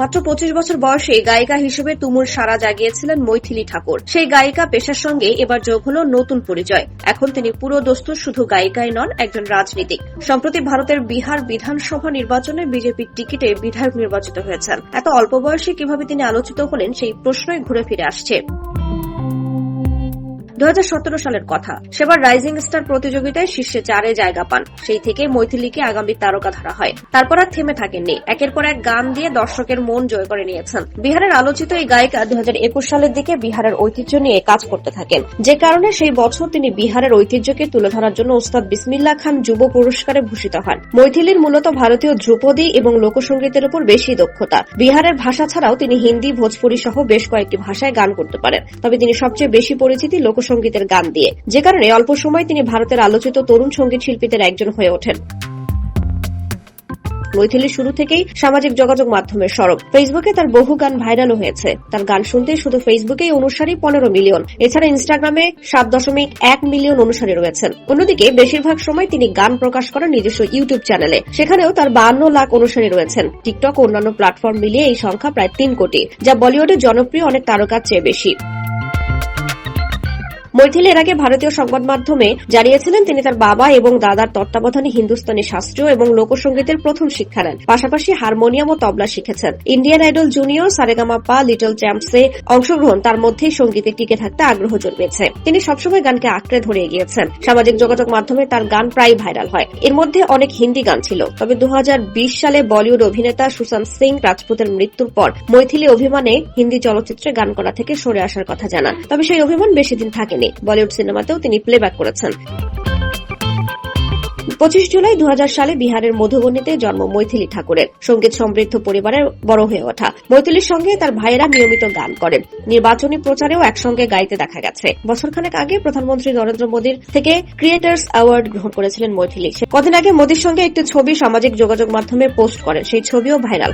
মাত্র পঁচিশ বছর বয়সে গায়িকা হিসেবে তুমুল সারা জাগিয়েছিলেন মৈথিলি ঠাকুর। সেই গায়িকা পেশার সঙ্গে এবার যোগ হল নতুন পরিচয়। এখন তিনি পুরো দোস্ত শুধু গায়িকাই নন, একজন রাজনীতিক। সম্প্রতি ভারতের বিহার বিধানসভা নির্বাচনে বিজেপির টিকিটে বিধায়ক নির্বাচিত হয়েছেন। এত অল্প বয়সে কীভাবে তিনি আলোচিত হলেন সেই প্রশ্নই ঘুরে ফিরে আসছে। দু হাজার সতেরো সালের কথা। সেবার রাইজিং স্টার প্রতিযোগিতায় শীর্ষে চারে জায়গা পান। সেই থেকে মৈথিলীকে আগামী তারকা ধরা হয়। তারপর আর থেমে থাকেননি। একের পর এক গান দিয়ে দর্শকের মন জয় করে নিয়েছেন। বিহারের আলোচিত এই গায়িকা দু সালের দিকে বিহারের ঐতিহ্য নিয়ে কাজ করতে থাকেন। যে কারণে সেই বছর তিনি বিহারের ঐতিহ্যকে তুলে ধরার জন্য ওস্তাদ বিসমিল্লা খান যুব পুরস্কারে ভূষিত হন। মৈথিলির মূলত ভারতীয় ধ্রুপদী এবং লোকসঙ্গীতের উপর বেশি দক্ষতা। বিহারের ভাষা ছাড়াও তিনি হিন্দি, ভোজপুরি সহ বেশ কয়েকটি ভাষায় গান করতে পারেন। তবে তিনি সবচেয়ে বেশি পরিচিতি লোকসঙ্গীতের গান দিয়ে। যে কারণে অল্প সময় তিনি ভারতের আলোচিত তরুণ সংগীত শিল্পীদের একজন হয়ে ওঠেন। মৈথিলি শুরু থেকেই সামাজিক যোগাযোগ মাধ্যমের সরব। ফেসবুকে তার বহু গান ভাইরালও হয়েছে। তার গান শুনতে শুধু ফেসবুকেই অনুসারী পনেরো মিলিয়ন। এছাড়া ইনস্টাগ্রামে সাত দশমিক এক মিলিয়ন অনুসারী রয়েছেন। অন্যদিকে বেশিরভাগ সময় তিনি গান প্রকাশ করেন নিজস্ব ইউটিউব চ্যানেলে। সেখানেও তার বান্ন লাখ অনুসারী রয়েছেন। টিকটক ও অন্যান্য প্ল্যাটফর্ম মিলিয়ে এই সংখ্যা প্রায় তিন কোটি, যা বলিউডের জনপ্রিয় অনেক তারকার চেয়ে বেশি। মৈথিলি এর আগে ভারতীয় সংবাদ মাধ্যমে জানিয়েছিলেন তিনি তার বাবা এবং দাদার তত্ত্বাবধানে হিন্দুস্তানি শাস্ত্রীয় এবং লোকসঙ্গীতের প্রথম শিক্ষা নেন। পাশাপাশি হারমোনিয়াম ও তবলা শিখেছেন। ইন্ডিয়ান আইডল জুনিয়র সারেগামা পা লিটল চ্যাম্পসে অংশগ্রহণ, তার মধ্যেই সঙ্গীতে টিকে থাকতে আগ্রহ জন্মেছে। তিনি সবসময় গানকে আঁকড়ে ধরে এগিয়েছেন। সামাজিক যোগাযোগ মাধ্যমে তার গান প্রায় ভাইরাল হয়। এর মধ্যে অনেক হিন্দি গান ছিল। তবে দু হাজার বিশ সালে বলিউড অভিনেতা সুশান্ত সিং রাজপুতের মৃত্যুর পর মৈথিলি অভিমানে হিন্দি চলচ্চিত্রে গান করা থেকে সরে আসার কথা জানান। তবে সেই অভিমান বেশি দিন থাকেনি বলিউড সিনেমাতেও তিনি প্লেব্যাক করেছেন। পঁচিশ জুলাই দু হাজার সালে বিহারের মধুবনীতে জন্ম মৈথিলি ঠাকুরের। সংগীত সমৃদ্ধ পরিবারের বড় হয়ে ওঠা। মৈথিলির সঙ্গে তার ভাইয়েরা নিয়মিত গান করেন। নির্বাচনী প্রচারেও একসঙ্গে গাইতে দেখা গেছে। বছরখানেক আগে প্রধানমন্ত্রী নরেন্দ্র মোদীর থেকে ক্রিয়েটার্স অ্যাওয়ার্ড গ্রহণ করেছিলেন মৈথিলি। কদিন আগে মোদীর সঙ্গে একটি ছবি সামাজিক যোগাযোগ মাধ্যমে পোস্ট করেন। সেই ছবিও ভাইরাল।